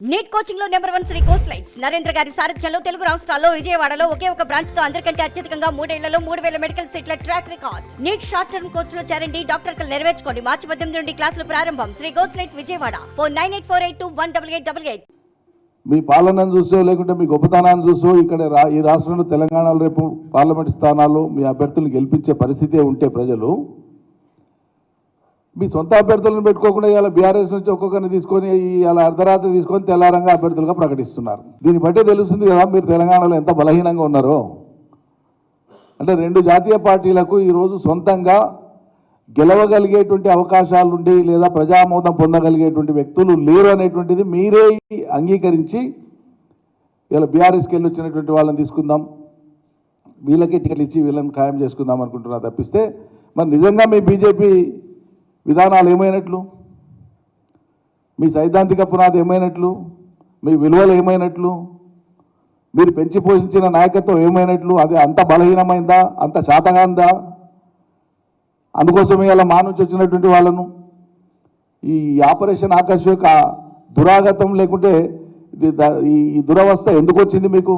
Neat కోచింగ్లో number one Sri course lights. Narendra గారి సారథ్యంలో తెలుగు రాష్ట్రాల్లో విజయవాడలో ఒకే ఒక బ్రాంచ్తో అందరికంటే అత్యధికంగా మూడేళ్ళలో మూడు వేల మెడికల్ సీట్ల track record. NEET short term కోర్స్లో చేరండి డాక్టర్ కలు నెరవేర్చుకోండి. మార్చి పద్దెనిమిది నుండి క్లాసులు ప్రారంభం. Sri course light Vijayawada. Four nine eight four eight two one double eight double eight. మీ పాలనను చూసో లేకుంటే మీ గొప్పతనాన్ని చూసో ఇక్కడ ఈ రాష్ట్రంలో తెలంగాణలో రేపు పార్లమెంట్ స్థానాల్లో మీ అభ్యర్థులు గెలిపించే పరిస్థితే ఉంటే ప్రజలు మీ సొంత అభ్యర్థులను పెట్టుకోకుండా ఇలా బీఆర్ఎస్ నుంచి ఒక్కొక్కరిని తీసుకొని ఇలా అర్ధరాత్రి తీసుకొని తెల్లారంగా అభ్యర్థులుగా ప్రకటిస్తున్నారు. దీన్ని బట్టి తెలుస్తుంది కదా మీరు తెలంగాణలో ఎంత బలహీనంగా ఉన్నారో. అంటే రెండు జాతీయ పార్టీలకు ఈరోజు సొంతంగా గెలవగలిగేటువంటి అవకాశాలు ఉండి లేదా ప్రజామోదం పొందగలిగేటువంటి వ్యక్తులు లేరు అనేటువంటిది మీరే అంగీకరించి ఇలా బీఆర్ఎస్కి వెళ్ళి వచ్చినటువంటి వాళ్ళని తీసుకుందాం. వీళ్ళకి టికెట్లు ఇచ్చి వీళ్ళని ఖాయం చేసుకుందాం అనుకుంటున్నా తప్పిస్తే మరి నిజంగా మీ బీజేపీ విధానాలు ఏమైనట్లు? మీ సైద్ధాంతిక పునాది ఏమైనట్లు? మీ విలువలు ఏమైనట్లు? మీరు పెంచి పోషించిన నాయకత్వం ఏమైనట్లు? అది అంత బలహీనమైందా? అంత శాతగాందా? అందుకోసమే అలా మా నుంచి వచ్చినటువంటి వాళ్ళను. ఈ ఆపరేషన్ ఆకాశ యొక్క దురాగతం లేకుంటే ఇది ఈ దురవస్థ ఎందుకు వచ్చింది మీకు?